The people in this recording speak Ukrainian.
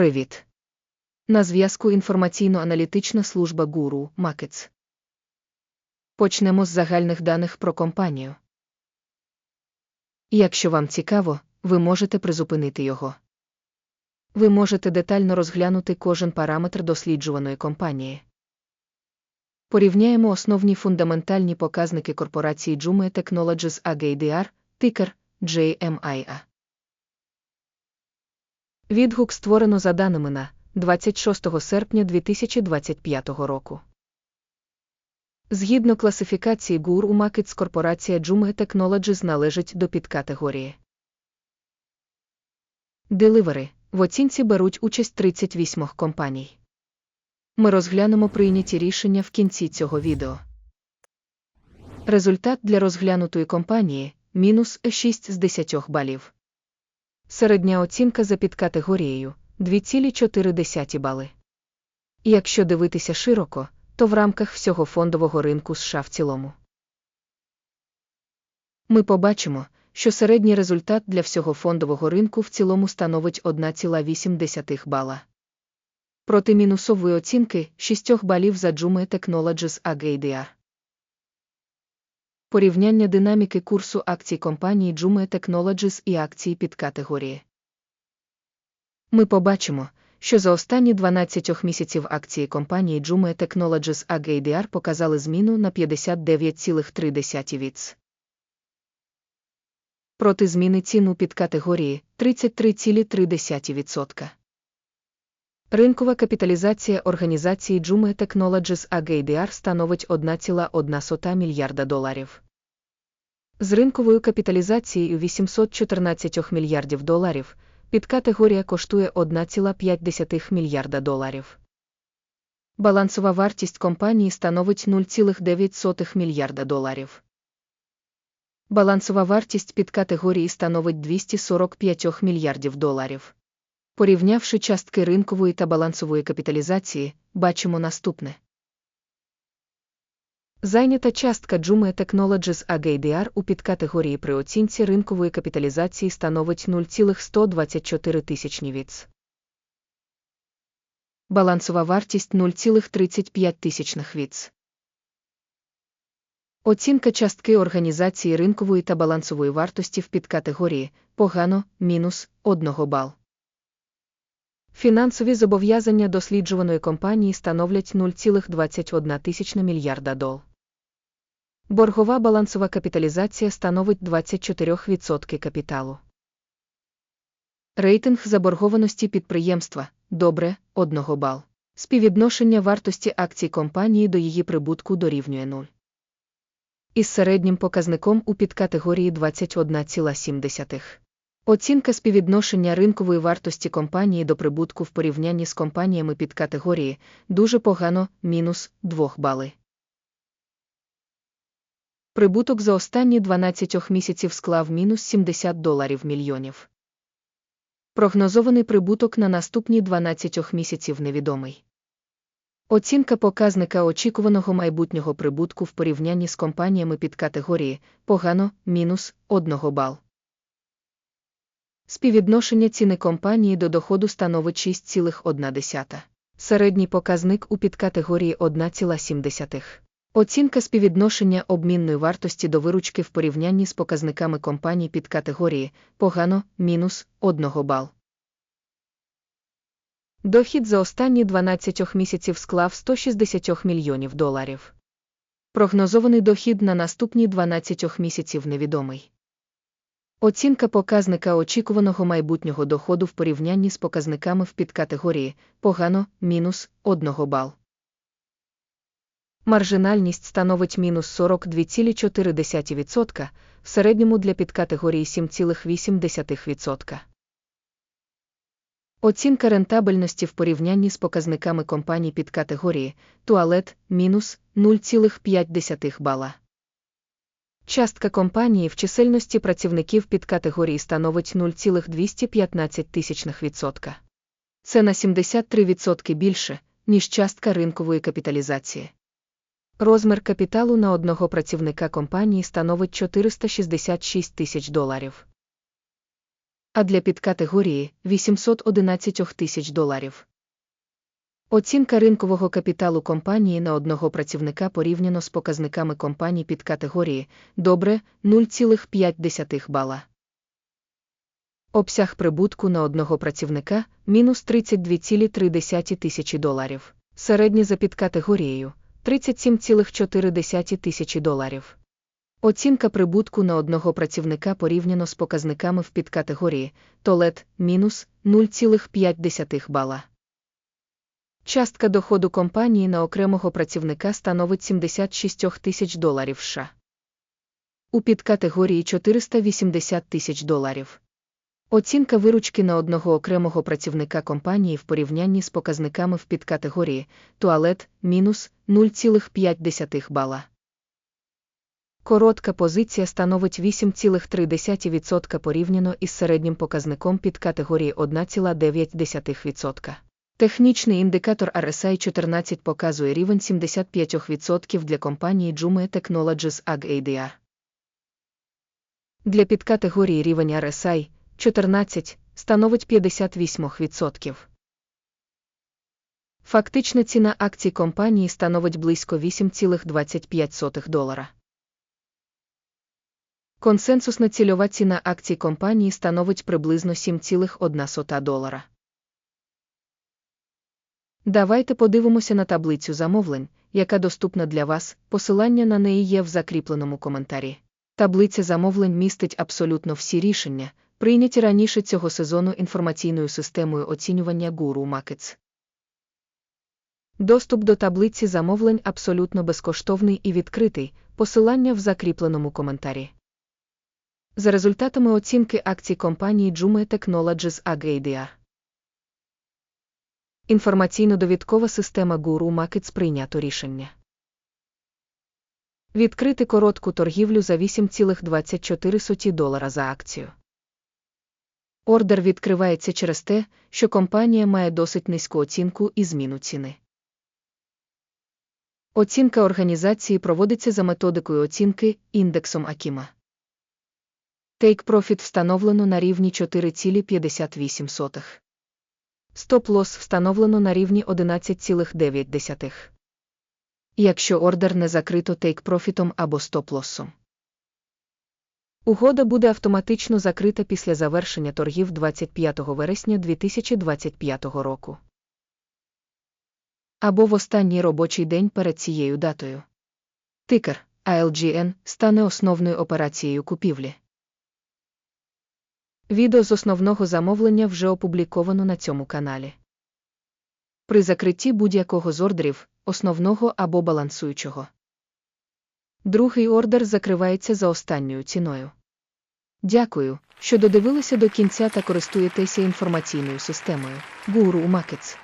Привіт. На зв'язку інформаційно-аналітична служба Гуру Макетс. Почнемо з загальних даних про компанію. Якщо вам цікаво, ви можете призупинити його. Ви можете детально розглянути кожен параметр досліджуваної компанії. Порівняємо основні фундаментальні показники корпорації Jume Technologies AGDR, тикер JMIA. Відгук створено за даними на 26 серпня 2025 року. Згідно класифікації у Макетс корпорація Jume Technologies належить до підкатегорії. Деливери в оцінці беруть участь 38 компаній. Ми розглянемо прийняті рішення в кінці цього відео. Результат для розглянутої компанії мінус 6 з 10 балів. Середня оцінка за підкатегорією 2,4 бали. Якщо дивитися широко, то в рамках всього фондового ринку США в цілому. Ми побачимо, що середній результат для всього фондового ринку в цілому становить 1,8 бала. Проти мінусової оцінки 6 балів за Jume Technologies AGDR. Порівняння динаміки курсу акцій компанії Jume Technologies і акції під категорії. Ми побачимо, що за останні 12 місяців акції компанії Jume Technologies AGDR показали зміну на 59,3 віц. Проти зміни ціну під категорії 33,3%. Ринкова капіталізація організації Jume Technologies AGDR становить 1,1 мільярда доларів. З ринковою капіталізацією 814 мільярдів доларів підкатегорія коштує 1,5 мільярда доларів. Балансова вартість компанії становить 0,9 мільярда доларів. Балансова вартість підкатегорії становить 245 мільярдів доларів. Порівнявши частки ринкової та балансової капіталізації, бачимо наступне. Зайнята частка Jume Technologies AGDR у підкатегорії при оцінці ринкової капіталізації становить 0,124 тисячні віц. Балансова вартість 0,35 тисячних віц. Оцінка частки організації ринкової та балансової вартості в підкатегорії погано мінус 1 бал. Фінансові зобов'язання досліджуваної компанії становлять 0,21 мільярда дол. Боргова балансова капіталізація становить 24% капіталу. Рейтинг заборгованості підприємства добре 1 бал. Співвідношення вартості акцій компанії до її прибутку дорівнює 0. Із середнім показником у підкатегорії 21,7. Оцінка співвідношення ринкової вартості компанії до прибутку в порівнянні з компаніями під категорії дуже погано мінус 2 бали. Прибуток за останні 12 місяців склав мінус 70 доларів мільйонів. Прогнозований прибуток на наступні 12 місяців невідомий. Оцінка показника очікуваного майбутнього прибутку в порівнянні з компаніями під категорії погано мінус 1 бал. Співвідношення ціни компанії до доходу становить 6,1. Середній показник у підкатегорії 1,7. Оцінка співвідношення обмінної вартості до виручки в порівнянні з показниками компаній під категорії погано мінус 1 бал. Дохід за останні 12 місяців склав 160 мільйонів доларів. Прогнозований дохід на наступні 12 місяців невідомий. Оцінка показника очікуваного майбутнього доходу в порівнянні з показниками в підкатегорії погано мінус 1 бал. Маржинальність становить мінус 42,4%, в середньому для підкатегорії 7,8%. Оцінка рентабельності в порівнянні з показниками компаній під категорії туалет мінус 0,5 бала. Частка компанії в чисельності працівників під категорії становить 0,215%. Це на 73% більше, ніж частка ринкової капіталізації. Розмір капіталу на одного працівника компанії становить 466 тисяч доларів. а для підкатегорії 811 тисяч доларів. Оцінка ринкового капіталу компанії на одного працівника порівняно з показниками компаній під категорії добре 0,5 бала. Обсяг прибутку на одного працівника мінус 32,3 тисячі доларів. Середнє за підкатегорією 37,4 тисячі доларів. Оцінка прибутку на одного працівника порівняно з показниками в підкатегорії Толет мінус 0,5 бала. Частка доходу компанії на окремого працівника становить 76 тисяч доларів США. У підкатегорії 480 тисяч доларів. Оцінка виручки на одного окремого працівника компанії в порівнянні з показниками в підкатегорії туалет мінус 0,5 бала. Коротка позиція становить 8,3% порівняно із середнім показником під категорії 1,9%. Технічний індикатор RSI 14 показує рівень 75% для компанії Jume Technologies AG ADR. Для підкатегорії рівень RSI 14 становить 58%. Фактична ціна акцій компанії становить близько 8,25 долара. Консенсусна цільова ціна акцій компанії становить приблизно 7,1 долара. Давайте подивимося на таблицю замовлень, яка доступна для вас, посилання на неї є в закріпленому коментарі. Таблиця замовлень містить абсолютно всі рішення, прийняті раніше цього сезону інформаційною системою оцінювання Guru Markets. Доступ до таблиці замовлень абсолютно безкоштовний і відкритий, посилання в закріпленому коментарі. За результатами оцінки акцій компанії Jume Technologies AG ADR. Інформаційно-довідкова система Guru Markets прийнято рішення. Відкрити коротку торгівлю за 8,24 долара за акцію. Ордер відкривається через те, що компанія має досить низьку оцінку і зміну ціни. Оцінка організації проводиться за методикою оцінки індексом Акіма. Take Profit встановлено на рівні 4,58. Стоп-лосс встановлено на рівні 11,9. Якщо ордер не закрито тейк-профітом або стоп-лоссом. Угода буде автоматично закрита після завершення торгів 25 вересня 2025 року. Або в останній робочий день перед цією датою. Тикер ALGN стане основною операцією купівлі. Відео з основного замовлення вже опубліковано на цьому каналі. При закритті будь-якого з ордерів, основного або балансуючого. Другий ордер закривається за останньою ціною. Дякую, що додивилися до кінця та користуєтеся інформаційною системою Guru Markets.